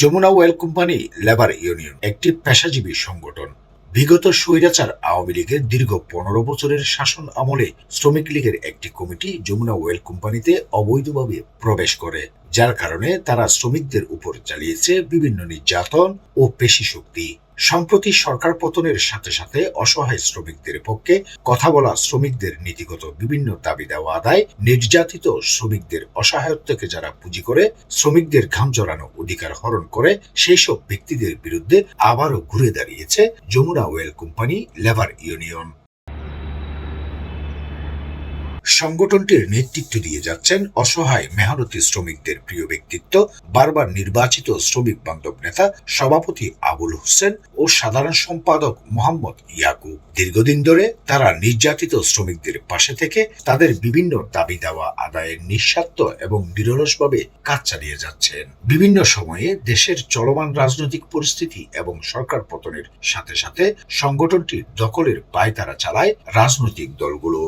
Jamuna oil company labour union, একটি পেশাজীবী সংগঠন। বিগত স্বৈরাচার আওয়ামী লীগের দীর্ঘ পনেরো বছরের শাসন আমলে শ্রমিক লীগের একটি কমিটি যমুনা ওয়েল কোম্পানিতে অবৈধভাবে প্রবেশ করে, যার কারণে তারা শ্রমিকদের উপর চালিয়েছে বিভিন্ন নির্যাতন ও পেশি শক্তি সম্প্রতি সরকার পতনের সাথে সাথে অসহায় শ্রমিকদের পক্ষে কথা বলা শ্রমিকদের নীতিগত বিভিন্ন দাবি দেওয়া আদায়, নির্যাতিত শ্রমিকদের অসহায়ত্বকে যারা পুঁজি করে, শ্রমিকদের ঘাম জড়ানো অধিকার হরণ করে সেই সব ব্যক্তিদের বিরুদ্ধে আবারও ঘুরে দাঁড়িয়েছে Jamuna oil company labour union. সংগঠনটির নেতৃত্ব দিয়ে যাচ্ছেন অসহায় মেহনতি শ্রমিকদের প্রিয় ব্যক্তিত্ব, বারবার নির্বাচিত শ্রমিক বান্ধব নেতা সভাপতি আবুল হোসেন ও সাধারণ সম্পাদক মোহাম্মদ ইয়াকুব। দীর্ঘদিন ধরে তারা নির্যাতিত শ্রমিকদের পাশে থেকে তাদের বিভিন্ন দাবি দেওয়া আদায়ের নিঃস্বার্থ এবং নিরলসভাবে কাজ চালিয়ে যাচ্ছেন। বিভিন্ন সময়ে দেশের চলমান রাজনৈতিক পরিস্থিতি এবং সরকার পতনের সাথে সাথে সংগঠনটির দখলের পায়তারা চালায় রাজনৈতিক দলগুলো।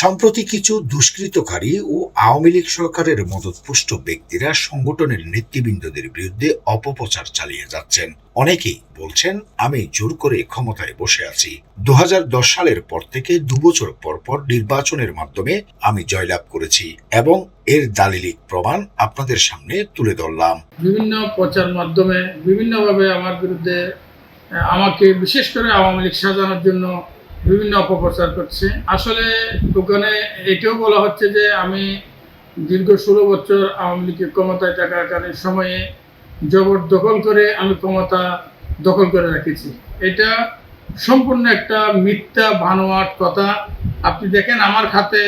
সম্প্রতি কিছু দুষ্কৃতকারী ও আওয়ামী লীগ সরকারের মদতপুষ্ট ব্যক্তিরা সংগঠনের নেতৃবৃন্দদের বিরুদ্ধে অপপ্রচার চালিয়ে যাচ্ছেন। অনেকেই বলছেন, আমি জোর করে ক্ষমতায় বসে আছি। দু হাজার দশ সালের পর থেকে দুবছর পর পর নির্বাচনের মাধ্যমে আমি জয়লাভ করেছি এবং এর দালিলিক প্রমাণ আপনাদের সামনে তুলে ধরলাম। বিভিন্ন প্রচার মাধ্যমে বিভিন্নভাবে আমার বিরুদ্ধে আমাকে বিশেষ করে আওয়ামী লীগ সাজানোর জন্য বিভিন্ন অপপ্রচার করছে। আসলে ওখানে এটাও বলা হচ্ছে যে আমি দীর্ঘ ষোলো বছর আওয়ামী লীগের ক্ষমতায় থাকাকালীন সময়ে জবরদখল করে আমি ক্ষমতা দখল করে রেখেছি। এটা সম্পূর্ণ একটা মিথ্যা বানোয়াট কথা। আপনি দেখেন আমার খাতে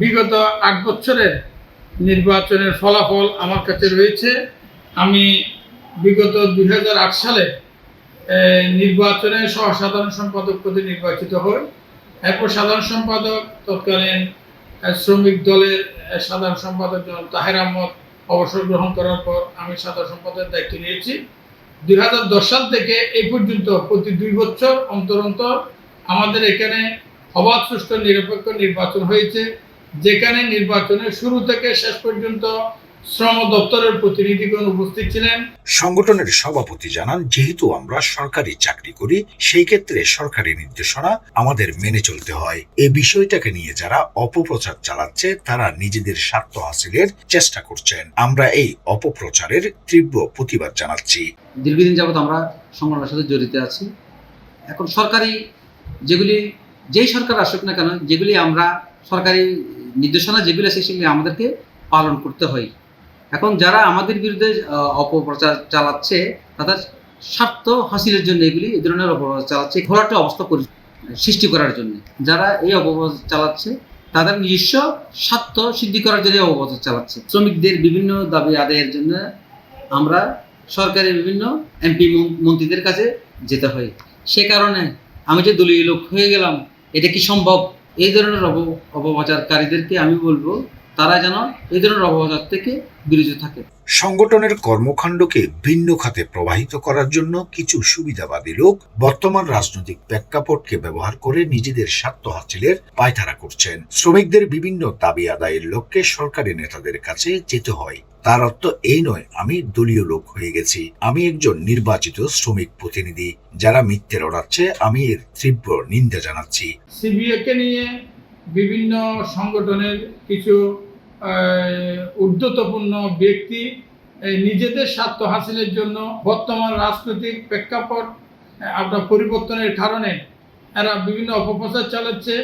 বিগত আট বছরের নির্বাচনের ফলাফল আমার কাছে রয়েছে। আমি বিগত দুই হাজার আট সালে নির্বাচনে সহ সাধারণ সম্পাদক পদে নির্বাচিত হই। এরপর সাধারণ সম্পাদক, তৎকালীন শ্রমিক দলের সাধারণ সম্পাদক জনাব তাহের আহমদ অবসর গ্রহণ করার পর আমি সাধারণ সম্পাদকের দায়িত্ব নিয়েছি। দু হাজার দশ সাল থেকে এই পর্যন্ত প্রতি দুই বছর অন্তর অন্তর আমাদের এখানে অবাধ, সুষ্ঠু, নিরপেক্ষ নির্বাচন হয়েছে। যেখানে নির্বাচনের শুরু থেকে শেষ পর্যন্ত শ্রম দপ্তরের প্রতিনিধিগণ উপস্থিত ছিলেন। সংগঠনের সভাপতি জানান যেহেতু আমরা সরকারি চাকরি করি সেই ক্ষেত্রে সরকারি নির্দেশনা আমাদের মেনে চলতে হয়। এই বিষয়টাকে নিয়ে যারা অপপ্রচার চালাচ্ছে তারা নিজেদের স্বার্থ হাসিলের চেষ্টা করছেন। আমরা এই অপপ্রচারের তীব্র প্রতিবাদ জানাচ্ছি। দীর্ঘদিন যাবৎ আমরা সংগঠনের সাথে জড়িত আছি। এখন সরকারি যেগুলি যেই সরকার আসুক না কেন যেগুলি আমরা সরকারি নির্দেশনা যেগুলি আছে সেগুলি আমাদেরকে পালন করতে হয়। এখন যারা আমাদের বিরুদ্ধে অপপ্রচার চালাচ্ছে, তাদের স্বার্থ হাসিলের জন্য এগুলি এই ধরনের অপপ্রচার চালাচ্ছে, ঘোরাটা অবস্থা সৃষ্টি করার জন্য। যারা এই অপপ্রচার চালাচ্ছে, তাদের নিজস্ব স্বার্থ সিদ্ধি করার জন্য অপপ্রচার চালাচ্ছে। শ্রমিকদের বিভিন্ন দাবি আদায়ের জন্য আমরা সরকারের বিভিন্ন এমপি মন্ত্রীদের কাছে যেতে হয়। সে কারণে আমি যে দলীয় লোক হয়ে গেলাম, এটা কি সম্ভব? এই ধরনের অপ, অপপ্রচারকারীদেরকে আমি বলব তারা যেন এই ধরনের অপপ্রচার থেকে বিরত থাকে। সংগঠনের কর্মকাণ্ডকে ভিন্ন খাতে প্রবাহিত করার জন্য কিছু সুবিধাবাদী লোক বর্তমান রাজনৈতিক প্রেক্ষাপটকে ব্যবহার করে নিজেদের স্বার্থ হাসিলের পায়তারা করছেন। শ্রমিকদের বিভিন্ন দাবি আদায়ের লক্ষ্যে সরকারি নেতাদের কাছে যেতে হয়। তার অর্থ এই নয় আমি দলীয় লোক হয়ে গেছি। আমি একজন নির্বাচিত শ্রমিক প্রতিনিধি। যারা মিথ্যে লড়াচ্ছে আমি এর তীব্র নিন্দা জানাচ্ছি। সিবিএকে নিয়ে বিভিন্ন সংগঠনের কিছু ঊর্ধ্বতপূর্ণ ব্যক্তি নিজেদের স্বার্থ হাসিলের জন্য বর্তমান রাজনৈতিক প্রেক্ষাপট আপনার পরিবর্তনের কারণে এরা বিভিন্ন অপপ্রচার চালাচ্ছে।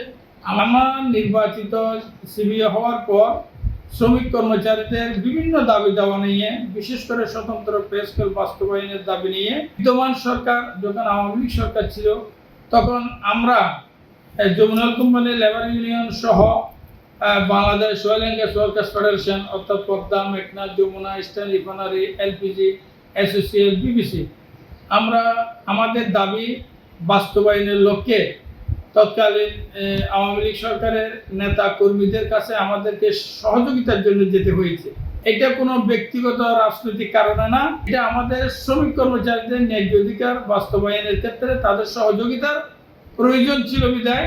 আমার নির্বাচিত সিবিএ হওয়ার পর শ্রমিক কর্মচারীদের বিভিন্ন দাবি দাওয়া নিয়ে, বিশেষ করে স্বতন্ত্র প্রেস ক্লাব বাস্তবায়নের দাবি নিয়ে, বিদ্যমান সরকার যখন আওয়ামী লীগ সরকার ছিল, তখন আমরা যমুনাল কোম্পানি লেবার ইউনিয়ন সহ Bangladesh oil and gas workers federation অর্থাৎ পদ্মা, মেঘনা, Jamuna eastern refinery, LPG associate BBC. আমরা আমাদের দাবি বাস্তবায়নের লক্ষ্যে তৎকালীন আওয়ামী লীগ সরকারের নেতা কর্মীদের কাছে আমাদেরকে সহযোগিতার জন্য যেতে হয়েছে। এটা কোনো ব্যক্তিগত রাজনৈতিক কারণে না, এটা আমাদের শ্রমিক কর্মচারীদের ন্যায্য অধিকার বাস্তবায়নের ক্ষেত্রে তাদের সহযোগিতার প্রয়োজন ছিল বিদায়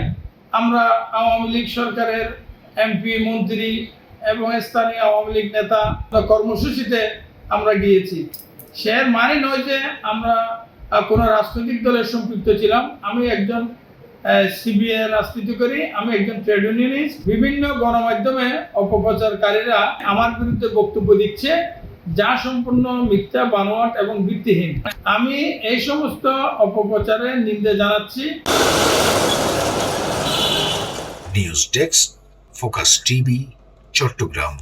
আমরা আওয়ামী লীগ সরকারের এমপি, মন্ত্রী এবং স্থানীয় আওয়ামী লীগ নেতা কর্মসূচিতে আমরা গিয়েছি। সে মানে নয় যে আমরা কোনো রাজনৈতিক দলের সম্পৃক্ত ছিলাম। আমি একজন সিবিআই রাজনীতি করি, আমি একজন ট্রেড ইউনিয়নিস্ট। বিভিন্ন গণমাধ্যমে অপপ্রচারকারীরা আমার বিরুদ্ধে বক্তব্য দিচ্ছে, যা সম্পূর্ণ মিথ্যা, বানোয়াট এবং ভিত্তিহীন। আমি এই সমস্ত অপপ্রচারের নিন্দা জানাচ্ছি। News desk focus TV Chittagong